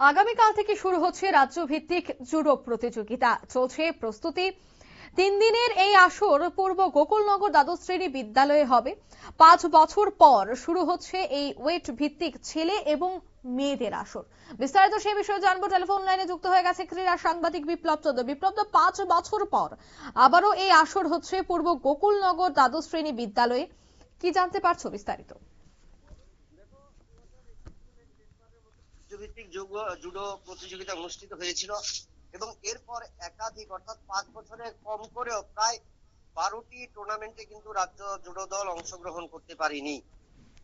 আগামীকাল থেকে শুরু হচ্ছে রাজ্য জুডো প্রতিযোগিতা। চলছে প্রস্তুতি। তিন দিনের এই আসর পূর্ব গোকুলনগর দ্বাদশ শ্রেণি বিদ্যালয়ে হবে। পাঁচ বছর পর শুরু হচ্ছে এই ওয়েট ভিত্তিক ছেলে এবং মেয়েদের আসর। বিস্তারিত সেই বিষয়ে জানব। টেলিফোন লাইনে যুক্ত হয়ে গেছে ক্রীড়া সাংবাদিক বিপ্লব চন্দ্র। বিপ্লব পাঁচ বছর পর আবারও এই আসর হচ্ছে পূর্ব গোকুলনগর দ্বাদশ শ্রেণি বিদ্যালয়ে। কি জানতে পারছ বিস্তারিত? যোগ, জুডো প্রতিযোগিতা অনুষ্ঠিত হয়েছিল এবং এরপর একাধিক, অর্থাৎ পাঁচ বছরে কম করেও প্রায় বারোটি টুর্নামেন্টে কিন্তু রাজ্য জুডো দল অংশগ্রহণ করতে পারেনি।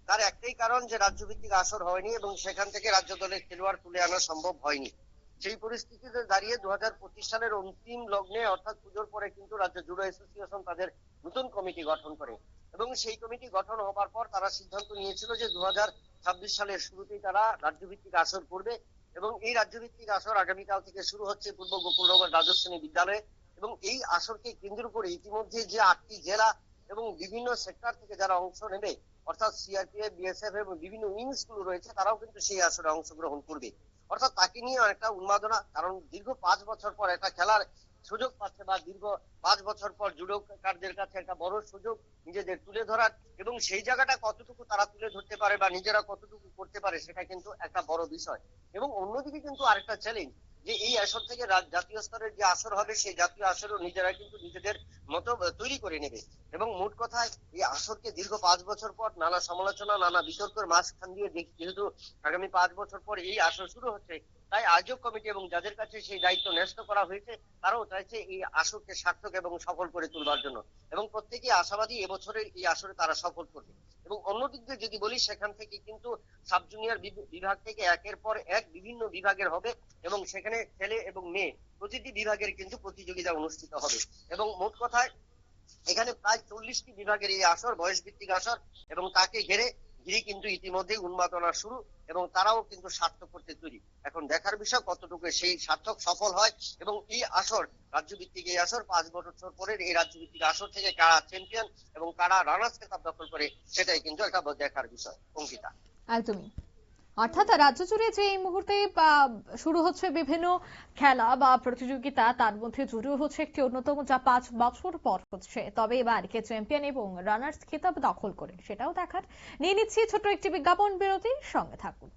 তার একটাই কারণ যে রাজ্যভিত্তিক আসর হয়নি এবং সেখান থেকে রাজ্য দলের খেলোয়াড় তুলে আনা সম্ভব হয়নি। সেই পরিস্থিতিতে দাঁড়িয়ে দু সালের অন্তিম লগ্নে, অর্থাৎ পুজোর পরে কিন্তু রাজ্য জুডো অ্যাসোসিয়েশন তাদের নতুন কমিটি গঠন করে এবং সেই কমিটি গঠন হবার পর তারা সিদ্ধান্ত নিয়েছিল যে দু ছাব্বিশ সালের শুরুতেই তারা রাজ্যভিত্তিক আসর করবে এবং এই রাজ্যভিত্তিক আসর আগামীকাল থেকে শুরু হচ্ছে পূর্ব গোকুলনগর শ্রেণি বিদ্যালয়ে এবং এই আসরকে কেন্দ্র করে ইতিমধ্যে যে আটটি জেলা এবং বিভিন্ন সেক্টর থেকে যারা অংশ নেবে, অর্থাৎ সিআরপিএফ বিএসএফ এবং বিভিন্ন উইংসগুলো রয়েছে, তারাও কিন্তু সেই আসরে অংশগ্রহণ করবে। অর্থাৎ তাকে নিয়ে একটা উন্মাদনা, কারণ দীর্ঘ পাঁচ বছর পর একটা খেলার সুযোগ পাচ্ছে বা দীর্ঘ পাঁচ বছর পর জুডোকারদের কাছে একটা বড় সুযোগ নিজেদের তুলে ধরার এবং সেই জায়গাটা কতটুকু তারা তুলে ধরতে পারে বা নিজেরা কতটুকু করতে পারে সেটা কিন্তু একটা বড় বিষয়। এবং অন্যদিকে কিন্তু আরেকটা চ্যালেঞ্জ যে এই আসর থেকে জাতীয় স্তরের যে আসর হবে, সেই জাতীয় আসরও নিজেরা কিন্তু নিজেদের মতো তৈরি করে নেবে। এবং মোট কথায় এই আসরকে দীর্ঘ পাঁচ বছর পর নানা সমালোচনা, নানা বিতর্কের মাঝখান দিয়ে যেহেতু আগামী পাঁচ বছর পর এই আসর শুরু হচ্ছে তাই আয়োজক কমিটি এবং যাদের কাছে সেই দায়িত্ব ন্যস্ত করা হয়েছে, তারাও চাইছে এই আসরকে সার্থক এবং সফল করে তুলবার জন্য। এবং প্রত্যেকেই আশাবাদী এবছরের এই আসরে তারা সফল করবে। এবং অন্যদিক দিয়ে যদি বলি, সেখান থেকে কিন্তু সাব জুনিয়র বিভাগ থেকে একের পর এক বিভিন্ন বিভাগের হবে এবং সেখানে ছেলে এবং মেয়ে প্রতিটি বিভাগের কিন্তু প্রতিযোগিতা অনুষ্ঠিত হবে। এবং মোট কথায়, এখানে প্রায় চল্লিশটি বিভাগের এই আসর বয়স ভিত্তিক আসর, এবং তাকে ঘিরে ঘিরে কিন্তু ইতিমধ্যে উন্মাদনা শুরু এবং তারাও কিন্তু সার্থক করতে তৈরি। এখন দেখার বিষয় কতটুকু সেই সার্থক সফল হয় এবং এই আসর রাজ্য ভিত্তিক এই আসর, পাঁচ বছর পরে এই রাজ্য ভিত্তিক আসর থেকে কারা চ্যাম্পিয়ন এবং কারা রানার্স খেতাব দখল করে, সেটাই কিন্তু একটা দেখার বিষয়। অঙ্কিতা। একদমই অর্থাৎ রাজ্য জুড়ে যে এই মুহূর্তে শুরু হচ্ছে বিভিন্ন খেলা বা প্রতিযোগিতা, তার মধ্যে জুড়ে হচ্ছে একটি অন্যতম যা পাঁচ বছর পর হচ্ছে। তবে এবার কে চ্যাম্পিয়ন এবং রানার্স খেতাব দখল করেন সেটাও দেখার। নিয়ে নিচ্ছি ছোট একটি বিজ্ঞাপন বিরতির সঙ্গে থাকুন।